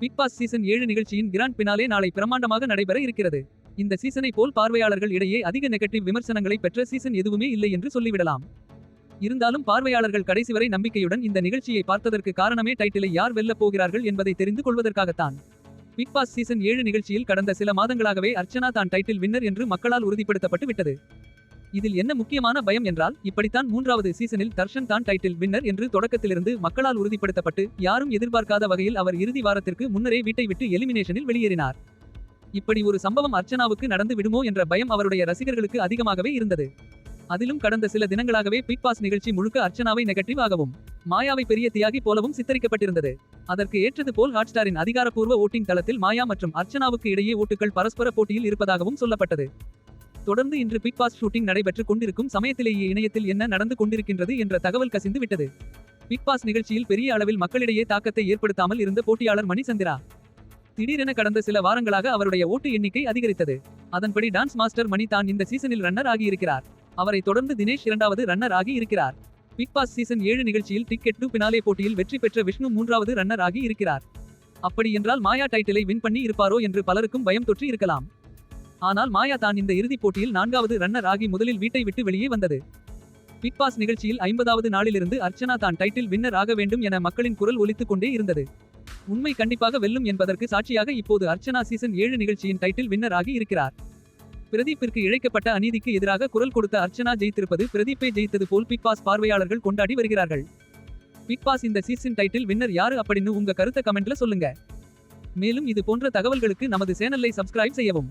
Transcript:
Big Boss season ஏழு நிகழ்ச்சியின் grand finale நாளை பிரமாண்டமாக நடைபெற இருக்கிறது. இந்த சீசனை போல் பார்வையாளர்கள் இடையே அதிக நெகட்டிவ் விமர்சனங்களை பெற்ற சீசன் எதுவுமே இல்லை என்று சொல்லிவிடலாம். இருந்தாலும் பார்வையாளர்கள் கடைசி வரை நம்பிக்கையுடன் இந்த நிகழ்ச்சியை பார்த்ததற்கு காரணமே டைட்டிலை யார் வெல்லப் போகிறார்கள் என்பதை தெரிந்து கொள்வதற்காகத்தான். பிக் பாஸ் சீசன் ஏழு நிகழ்ச்சியில் கடந்த சில மாதங்களாகவே அர்ச்சனா தான் டைட்டில் வின்னர் என்று மக்களால் உறுதிப்படுத்தப்பட்டு விட்டது. இதில் என்ன முக்கியமான பயம் என்றால் இப்படித்தான் மூன்றாவது சீசனில் தர்ஷன் தான் டைட்டில் வின்னர் என்று தொடக்கத்திலிருந்து மக்களால் உறுதிப்படுத்தப்பட்டு யாரும் எதிர்பார்க்காத வகையில் அவர் இறுதி வாரத்திற்கு முன்னரே வீட்டை விட்டு எலிமினேஷனில் வெளியேறினார். இப்படி ஒரு சம்பவம் அர்ச்சனாவுக்கு நடந்து விடுமோ என்ற பயம் அவருடைய ரசிகர்களுக்கு அதிகமாகவே இருந்தது. அதிலும் கடந்த சில தினங்களாகவே பிக் பாஸ் நிகழ்ச்சி முழுக்க அர்ச்சனாவை நெகட்டிவ் ஆகவும் மாயாவை பெரிய தியாகி போலவும் சித்தரிக்கப்பட்டிருந்தது. அதற்கு ஏற்றது போல் ஹாட்ஸ்டாரின் அதிகாரப்பூர்வ ஓட்டிங் தளத்தில் மாயா மற்றும் அர்ச்சனாவுக்கு இடையே ஓட்டுகள் பரஸ்பர போட்டியில் இருப்பதாகவும் சொல்லப்பட்டது. தொடர்ந்து இன்று பிக் பாஸ் ஷூட்டிங் நடைபெற்றுக் கொண்டிருக்கும் சமயத்திலேயே இணையத்தில் என்ன நடந்து கொண்டிருக்கின்றது என்ற தகவல் கசிந்து விட்டது. பிக் பாஸ் நிகழ்ச்சியில் பெரிய அளவில் மக்களிடையே தாக்கத்தை ஏற்படுத்தாமல் இருந்த போட்டியாளர் மணி சந்திரா திடீரென கடந்த சில வாரங்களாக அவருடைய ஓட்டு எண்ணிக்கை அதிகரித்தது. அதன்படி டான்ஸ் மாஸ்டர் மணி தான் இந்த சீசனில் ரன்னர் ஆகியிருக்கிறார். அவரை தொடர்ந்து தினேஷ் இரண்டாவது ரன்னர் ஆகி இருக்கிறார். பிக் பாஸ் சீசன் ஏழு நிகழ்ச்சியில் டிக்கெட் டு பினாலே போட்டியில் வெற்றி பெற்ற விஷ்ணு மூன்றாவது ரன்னர் ஆகி இருக்கிறார். அப்படி என்றால் மாயா டைட்டிலை வின் பண்ணி இருப்பாரோ என்று பலருக்கும் பயம் தொற்றி இருக்கலாம். ஆனால் மாயா தான் இந்த இறுதிப் போட்டியில் நான்காவது ரன்னர் ஆகி முதலில் வீட்டை விட்டு வெளியே வந்தது. பிக் பாஸ் நிகழ்ச்சியில் ஐம்பதாவது நாளிலிருந்து அர்ச்சனா தான் டைட்டில் வின்னர் ஆக வேண்டும் என மக்களின் குரல் ஒலித்துக் கொண்டே இருந்தது. உண்மை கண்டிப்பாக வெல்லும் என்பதற்கு சாட்சியாக இப்போது அர்ச்சனா சீசன் ஏழு நிகழ்ச்சியின் டைட்டில் வின்னர் ஆகி இருக்கிறார். பிரதீப்பிற்கு இழைக்கப்பட்ட அநீதிக்கு எதிராக குரல் கொடுத்த அர்ச்சனா ஜெயித்திருப்பது பிரதீப்பை ஜெயித்தது போல் பிக் பாஸ் பார்வையாளர்கள் கொண்டாடி வருகிறார்கள். பிக் பாஸ் இந்த சீசன் டைட்டில் வின்னர் யாரு அப்படின்னு உங்க கருத்தை கமெண்ட்ல சொல்லுங்க. மேலும் இது போன்ற தகவல்களுக்கு நமது சேனலை சப்ஸ்கிரைப் செய்யவும்.